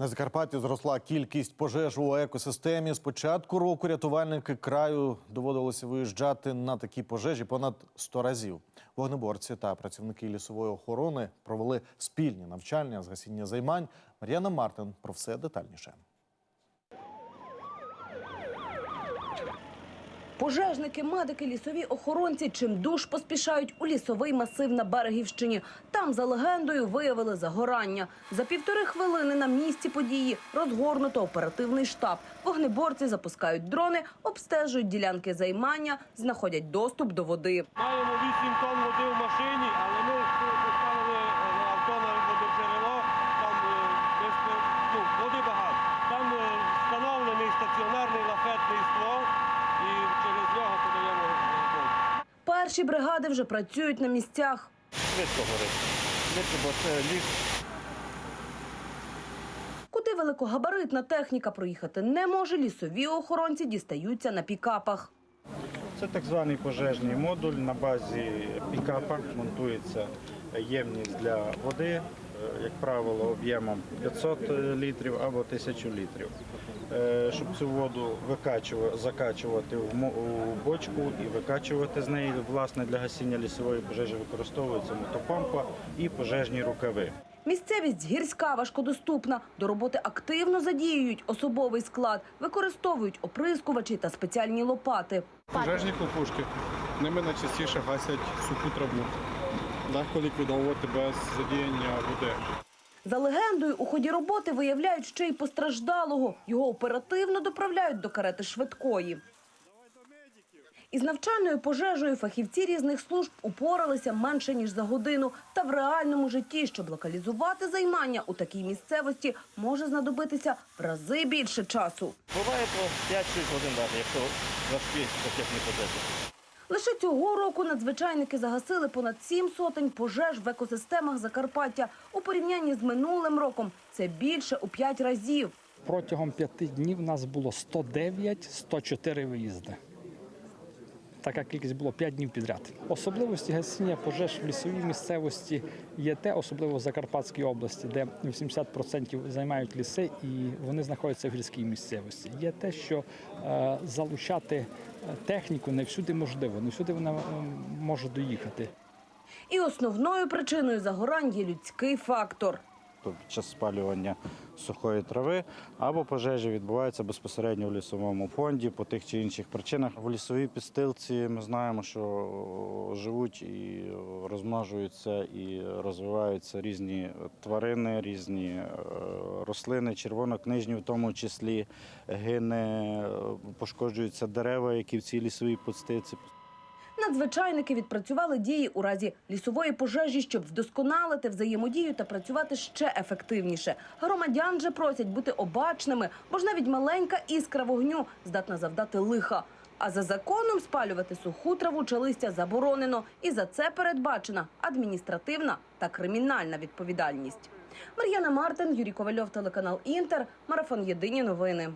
На Закарпатті зросла кількість пожеж у екосистемі. З початку року рятувальники краю доводилося виїжджати на такі пожежі понад 100 разів. Вогнеборці та працівники лісової охорони провели спільні навчання з гасіння займань. Мар'яна Мартин про все детальніше. Пожежники, медики, лісові охоронці чимдуж поспішають у лісовий масив на Берегівщині. Там, за легендою, виявили загорання. За півтори хвилини на місці події розгорнуто оперативний штаб. Вогнеборці запускають дрони, обстежують ділянки займання, знаходять доступ до води. Маємо 8 тонн води в машині, Перші бригади вже працюють на місцях. Швидко горить. Швидко, бо це ліс. Куди великогабаритна техніка проїхати не може, лісові охоронці дістаються на пікапах. Це так званий пожежний модуль. На базі пікапа монтується ємність для води, е, як правило, об'ємом 500 літрів або 1000 літрів. Е, Щоб цю воду викачувати, закачувати в бочку і викачувати з неї, власне, для гасіння лісової пожежі використовується мотопомпа і пожежні рукави. Місцевість гірська, важкодоступна. До роботи активно задіюють особовий склад, використовують оприскувачі та спеціальні лопати. Пожежні хлопушки. Ними найчастіше гасять суху траву. Легко ліквідовувати без задіяння води. За легендою, у ході роботи виявляють ще й постраждалого. Його оперативно доправляють до карети швидкої. Із навчальною пожежею фахівці різних служб упоралися менше ніж за годину. Та в реальному житті, щоб локалізувати займання у такій місцевості, може знадобитися в рази більше часу. Буває по 5-6 годин навіть, якщо важкі техніки пожежі. Лише цього року надзвичайники загасили понад сім сотень пожеж в екосистемах Закарпаття. У порівнянні з минулим роком це більше у п'ять разів. Протягом п'яти днів у нас було 109-104 виїзди. Така кількість було 5 днів підряд. Особливості гасіння пожеж в лісовій місцевості є те, особливо в Закарпатській області, де 80% займають ліси і вони знаходяться в гірській місцевості. Є те, що е, залучати е, техніку не всюди можливо, не всюди вона може доїхати. І основною причиною загорань є людський фактор. Тобто під час спалювання сухої трави, або пожежі відбуваються безпосередньо в лісовому фонді по тих чи інших причинах. В лісовій підстилці ми знаємо, що живуть і розмножуються і розвиваються різні тварини, різні е, рослини, червонокнижні в тому числі гине, е, пошкоджуються дерева, які в цій лісовій підстилці. Надзвичайники відпрацювали дії у разі лісової пожежі, щоб вдосконалити взаємодію та працювати ще ефективніше. Громадян же просять бути обачними, бо ж навіть маленька іскра вогню здатна завдати лиха. А за законом спалювати суху траву чи листя заборонено, і за це передбачена адміністративна та кримінальна відповідальність. Мар'яна Мартин, Юрій Ковальов, телеканал Інтер, марафон Єдині новини.